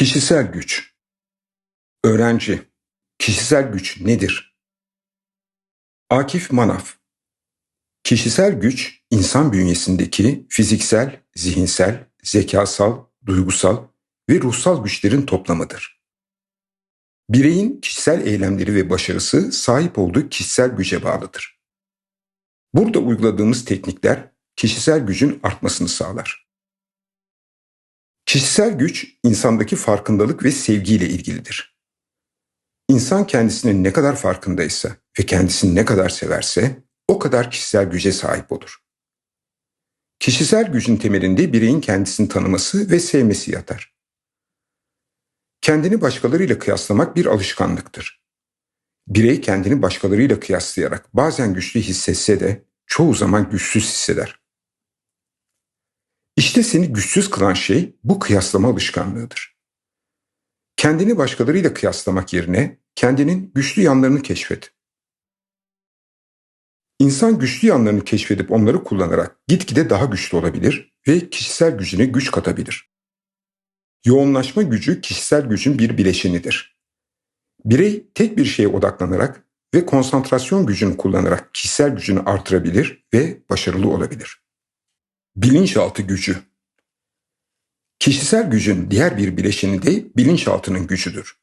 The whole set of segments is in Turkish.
Kişisel güç. Öğrenci. Kişisel güç nedir? Akif Manaf. Kişisel güç insan bünyesindeki fiziksel, zihinsel, zekasal, duygusal ve ruhsal güçlerin toplamıdır. Bireyin kişisel eylemleri ve başarısı sahip olduğu kişisel güce bağlıdır. Burada uyguladığımız teknikler kişisel gücün artmasını sağlar. Kişisel güç insandaki farkındalık ve sevgiyle ilgilidir. İnsan kendisinin ne kadar farkındaysa ve kendisini ne kadar severse o kadar kişisel güce sahip olur. Kişisel gücün temelinde bireyin kendisini tanıması ve sevmesi yatar. Kendini başkalarıyla kıyaslamak bir alışkanlıktır. Birey kendini başkalarıyla kıyaslayarak bazen güçlü hissetse de çoğu zaman güçsüz hisseder. İşte seni güçsüz kılan şey bu kıyaslama alışkanlığıdır. Kendini başkalarıyla kıyaslamak yerine kendinin güçlü yanlarını keşfet. İnsan güçlü yanlarını keşfedip onları kullanarak gitgide daha güçlü olabilir ve kişisel gücüne güç katabilir. Yoğunlaşma gücü kişisel gücün bir bileşenidir. Birey tek bir şeye odaklanarak ve konsantrasyon gücünü kullanarak kişisel gücünü artırabilir ve başarılı olabilir. Bilinçaltı gücü. Kişisel gücün diğer bir bileşeni de bilinçaltının gücüdür.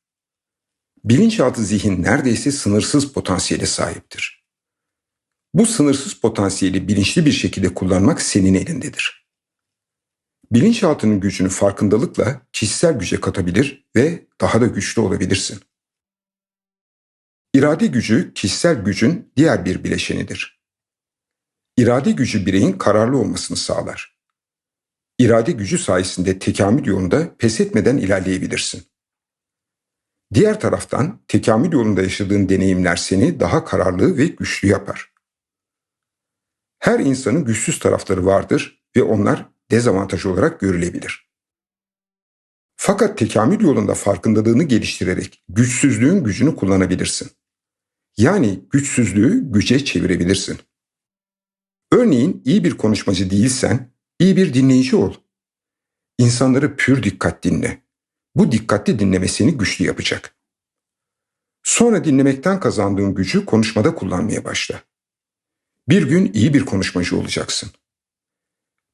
Bilinçaltı zihin neredeyse sınırsız potansiyele sahiptir. Bu sınırsız potansiyeli bilinçli bir şekilde kullanmak senin elindedir. Bilinçaltının gücünü farkındalıkla kişisel güce katabilir ve daha da güçlü olabilirsin. İrade gücü kişisel gücün diğer bir bileşenidir. İrade gücü bireyin kararlı olmasını sağlar. İrade gücü sayesinde tekamül yolunda pes etmeden ilerleyebilirsin. Diğer taraftan tekamül yolunda yaşadığın deneyimler seni daha kararlı ve güçlü yapar. Her insanın güçsüz tarafları vardır ve onlar dezavantaj olarak görülebilir. Fakat tekamül yolunda farkındalığını geliştirerek güçsüzlüğün gücünü kullanabilirsin. Yani güçsüzlüğü güce çevirebilirsin. Örneğin iyi bir konuşmacı değilsen iyi bir dinleyici ol. İnsanları pür dikkat dinle. Bu dikkatli dinleme seni güçlü yapacak. Sonra dinlemekten kazandığın gücü konuşmada kullanmaya başla. Bir gün iyi bir konuşmacı olacaksın.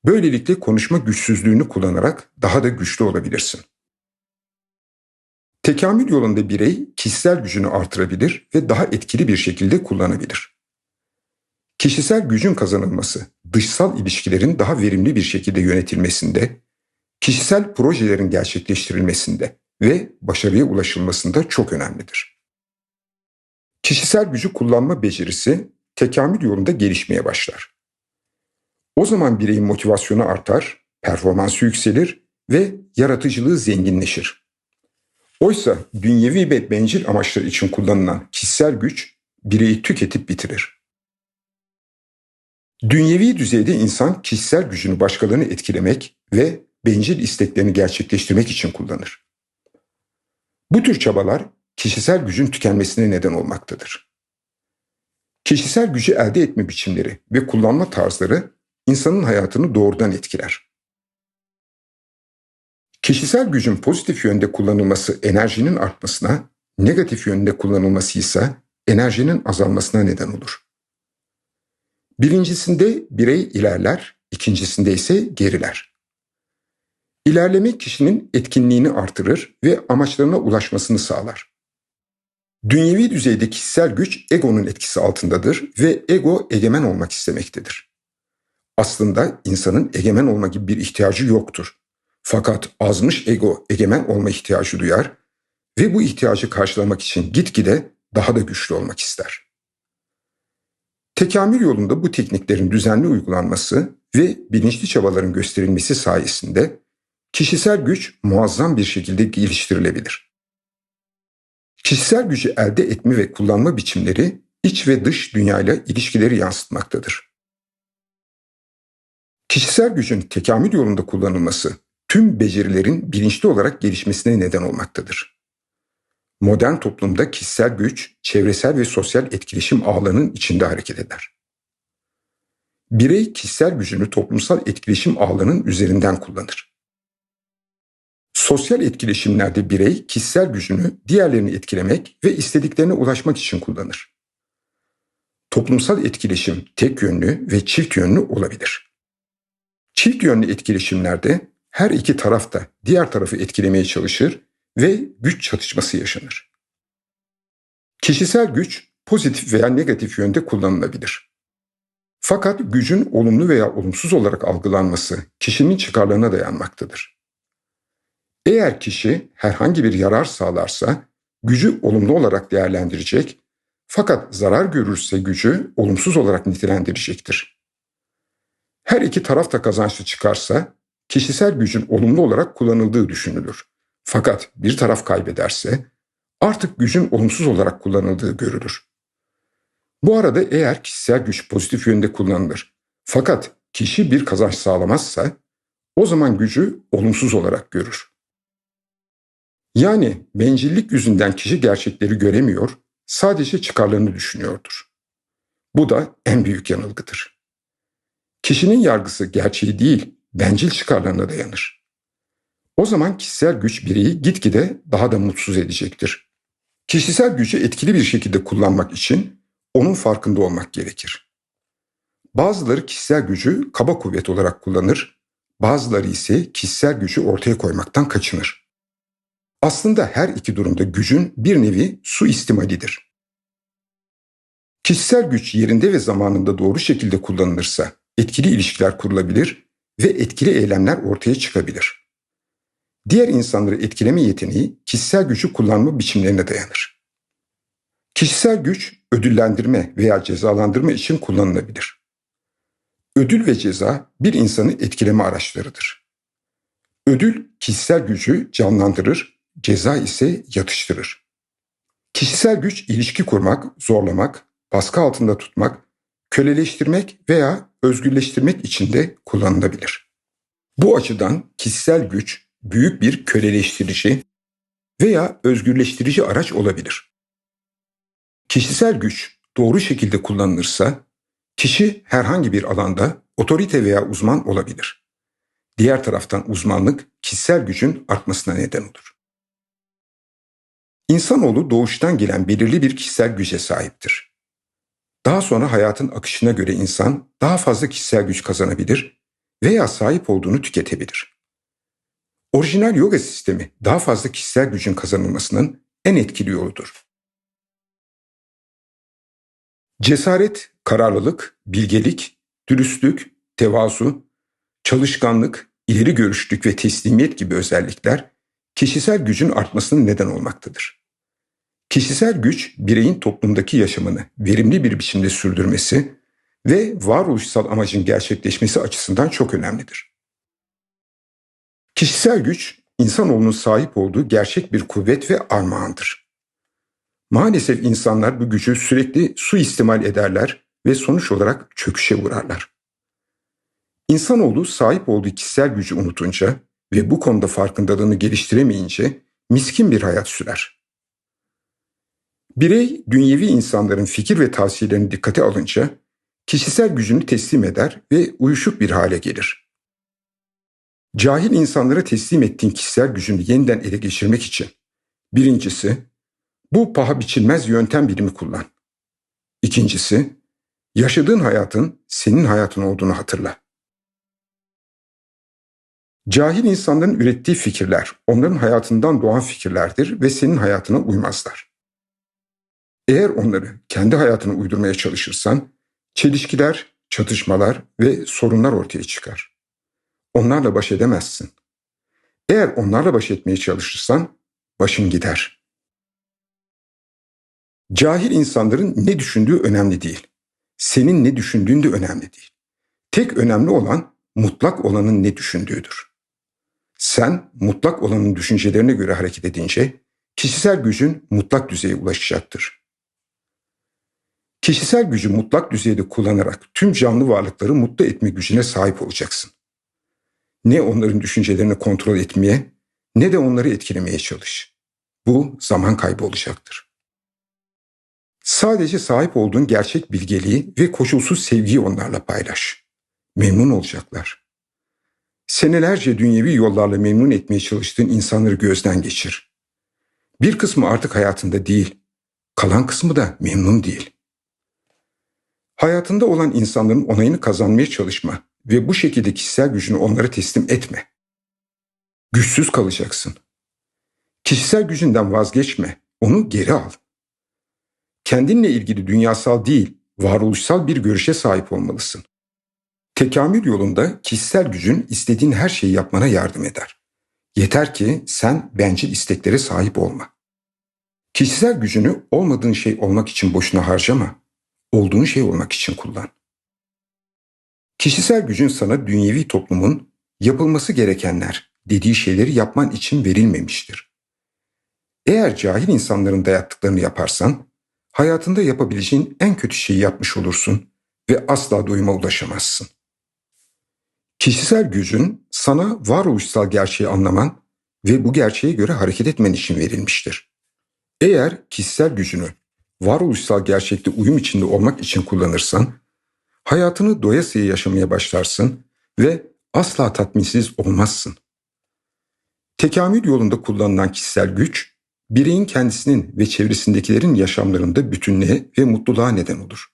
Böylelikle konuşma güçsüzlüğünü kullanarak daha da güçlü olabilirsin. Tekamül yolunda birey kişisel gücünü artırabilir ve daha etkili bir şekilde kullanabilir. Kişisel gücün kazanılması, dışsal ilişkilerin daha verimli bir şekilde yönetilmesinde, kişisel projelerin gerçekleştirilmesinde ve başarıya ulaşılmasında çok önemlidir. Kişisel gücü kullanma becerisi tekamül yolunda gelişmeye başlar. O zaman bireyin motivasyonu artar, performansı yükselir ve yaratıcılığı zenginleşir. Oysa dünyevi ve bencil amaçlar için kullanılan kişisel güç bireyi tüketip bitirir. Dünyevi düzeyde insan kişisel gücünü başkalarını etkilemek ve bencil isteklerini gerçekleştirmek için kullanır. Bu tür çabalar kişisel gücün tükenmesine neden olmaktadır. Kişisel gücü elde etme biçimleri ve kullanma tarzları insanın hayatını doğrudan etkiler. Kişisel gücün pozitif yönde kullanılması enerjinin artmasına, negatif yönde kullanılması ise enerjinin azalmasına neden olur. Birincisinde birey ilerler, ikincisinde ise geriler. İlerleme kişinin etkinliğini artırır ve amaçlarına ulaşmasını sağlar. Dünyevi düzeyde kişisel güç egonun etkisi altındadır ve ego egemen olmak istemektedir. Aslında insanın egemen olma gibi bir ihtiyacı yoktur. Fakat azmış ego egemen olma ihtiyacı duyar ve bu ihtiyacı karşılamak için gitgide daha da güçlü olmak ister. Tekamül yolunda bu tekniklerin düzenli uygulanması ve bilinçli çabaların gösterilmesi sayesinde kişisel güç muazzam bir şekilde geliştirilebilir. Kişisel gücü elde etme ve kullanma biçimleri iç ve dış dünyayla ilişkileri yansıtmaktadır. Kişisel gücün tekamül yolunda kullanılması tüm becerilerin bilinçli olarak gelişmesine neden olmaktadır. Modern toplumda kişisel güç, çevresel ve sosyal etkileşim ağlarının içinde hareket eder. Birey kişisel gücünü toplumsal etkileşim ağlarının üzerinden kullanır. Sosyal etkileşimlerde birey kişisel gücünü diğerlerini etkilemek ve istediklerine ulaşmak için kullanır. Toplumsal etkileşim tek yönlü ve çift yönlü olabilir. Çift yönlü etkileşimlerde her iki taraf da diğer tarafı etkilemeye çalışır ve güç çatışması yaşanır. Kişisel güç pozitif veya negatif yönde kullanılabilir. Fakat gücün olumlu veya olumsuz olarak algılanması kişinin çıkarlarına dayanmaktadır. Eğer kişi herhangi bir yarar sağlarsa gücü olumlu olarak değerlendirecek fakat zarar görürse gücü olumsuz olarak nitelendirecektir. Her iki taraf da kazançlı çıkarsa kişisel gücün olumlu olarak kullanıldığı düşünülür. Fakat bir taraf kaybederse artık gücün olumsuz olarak kullanıldığı görülür. Bu arada eğer kişisel güç pozitif yönde kullanılır fakat kişi bir kazanç sağlamazsa o zaman gücü olumsuz olarak görür. Yani bencillik yüzünden kişi gerçekleri göremiyor, sadece çıkarlarını düşünüyordur. Bu da en büyük yanılgıdır. Kişinin yargısı gerçeği değil, bencil çıkarlarına dayanır. O zaman kişisel güç bireyi gitgide daha da mutsuz edecektir. Kişisel gücü etkili bir şekilde kullanmak için onun farkında olmak gerekir. Bazıları kişisel gücü kaba kuvvet olarak kullanır, bazıları ise kişisel gücü ortaya koymaktan kaçınır. Aslında her iki durumda gücün bir nevi su istimalidir. Kişisel güç yerinde ve zamanında doğru şekilde kullanılırsa etkili ilişkiler kurulabilir ve etkili eylemler ortaya çıkabilir. Diğer insanları etkileme yeteneği kişisel gücü kullanma biçimlerine dayanır. Kişisel güç ödüllendirme veya cezalandırma için kullanılabilir. Ödül ve ceza bir insanı etkileme araçlarıdır. Ödül kişisel gücü canlandırır, ceza ise yatıştırır. Kişisel güç ilişki kurmak, zorlamak, baskı altında tutmak, köleleştirmek veya özgürleştirmek için de kullanılabilir. Bu açıdan kişisel güç büyük bir köleleştirici veya özgürleştirici araç olabilir. Kişisel güç doğru şekilde kullanılırsa kişi herhangi bir alanda otorite veya uzman olabilir. Diğer taraftan uzmanlık kişisel gücün artmasına neden olur. İnsanoğlu doğuştan gelen belirli bir kişisel güce sahiptir. Daha sonra hayatın akışına göre insan daha fazla kişisel güç kazanabilir veya sahip olduğunu tüketebilir. Orijinal yoga sistemi daha fazla kişisel gücün kazanılmasının en etkili yoludur. Cesaret, kararlılık, bilgelik, dürüstlük, tevazu, çalışkanlık, ileri görüşlük ve teslimiyet gibi özellikler kişisel gücün artmasının neden olmaktadır. Kişisel güç bireyin toplumdaki yaşamını verimli bir biçimde sürdürmesi ve varoluşsal amacın gerçekleşmesi açısından çok önemlidir. Kişisel güç insanoğlunun sahip olduğu gerçek bir kuvvet ve armağandır. Maalesef insanlar bu gücü sürekli suistimal ederler ve sonuç olarak çöküşe uğrarlar. İnsanoğlu sahip olduğu kişisel gücü unutunca ve bu konuda farkındalığını geliştiremeyince miskin bir hayat sürer. Birey dünyevi insanların fikir ve tavsiyelerini dikkate alınca kişisel gücünü teslim eder ve uyuşuk bir hale gelir. Cahil insanlara teslim ettiğin kişisel gücünü yeniden ele geçirmek için birincisi bu paha biçilmez yöntem birimi kullan. İkincisi, yaşadığın hayatın senin hayatın olduğunu hatırla. Cahil insanların ürettiği fikirler onların hayatından doğan fikirlerdir ve senin hayatına uymazlar. Eğer onları kendi hayatına uydurmaya çalışırsan çelişkiler, çatışmalar ve sorunlar ortaya çıkar. Onlarla baş edemezsin. Eğer onlarla baş etmeye çalışırsan başın gider.'' Cahil insanların ne düşündüğü önemli değil. Senin ne düşündüğün de önemli değil. Tek önemli olan mutlak olanın ne düşündüğüdür. Sen mutlak olanın düşüncelerine göre hareket edince kişisel gücün mutlak düzeye ulaşacaktır. Kişisel gücü mutlak düzeyde kullanarak tüm canlı varlıkları mutlu etme gücüne sahip olacaksın. Ne onların düşüncelerini kontrol etmeye ne de onları etkilemeye çalış. Bu zaman kaybı olacaktır. Sadece sahip olduğun gerçek bilgeliği ve koşulsuz sevgiyi onlarla paylaş. Memnun olacaklar. Senelerce dünyevi yollarla memnun etmeye çalıştığın insanları gözden geçir. Bir kısmı artık hayatında değil, kalan kısmı da memnun değil. Hayatında olan insanların onayını kazanmaya çalışma ve bu şekilde kişisel gücünü onlara teslim etme. Güçsüz kalacaksın. Kişisel gücünden vazgeçme, onu geri al. Kendinle ilgili dünyasal değil, varoluşsal bir görüşe sahip olmalısın. Tekamül yolunda kişisel gücün istediğin her şeyi yapmana yardım eder. Yeter ki sen bencil isteklere sahip olma. Kişisel gücünü olmadığın şey olmak için boşuna harcama. Olduğun şey olmak için kullan. Kişisel gücün sana dünyevi toplumun yapılması gerekenler dediği şeyleri yapman için verilmemiştir. Eğer cahil insanların dayattıklarını yaparsan, hayatında yapabileceğin en kötü şeyi yapmış olursun ve asla doyuma ulaşamazsın. Kişisel gücün sana varoluşsal gerçeği anlaman ve bu gerçeğe göre hareket etmen için verilmiştir. Eğer kişisel gücünü varoluşsal gerçekte uyum içinde olmak için kullanırsan, hayatını doyasıya yaşamaya başlarsın ve asla tatminsiz olmazsın. Tekamül yolunda kullanılan kişisel güç, bireyin kendisinin ve çevresindekilerin yaşamlarında bütünlüğe ve mutluluğa neden olur.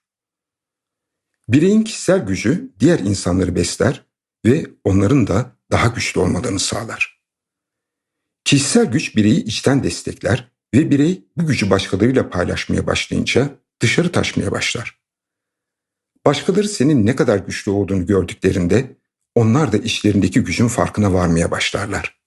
Bireyin kişisel gücü diğer insanları besler ve onların da daha güçlü olmalarını sağlar. Kişisel güç bireyi içten destekler ve birey bu gücü başkalarıyla paylaşmaya başlayınca dışarı taşmaya başlar. Başkaları senin ne kadar güçlü olduğunu gördüklerinde onlar da işlerindeki gücün farkına varmaya başlarlar.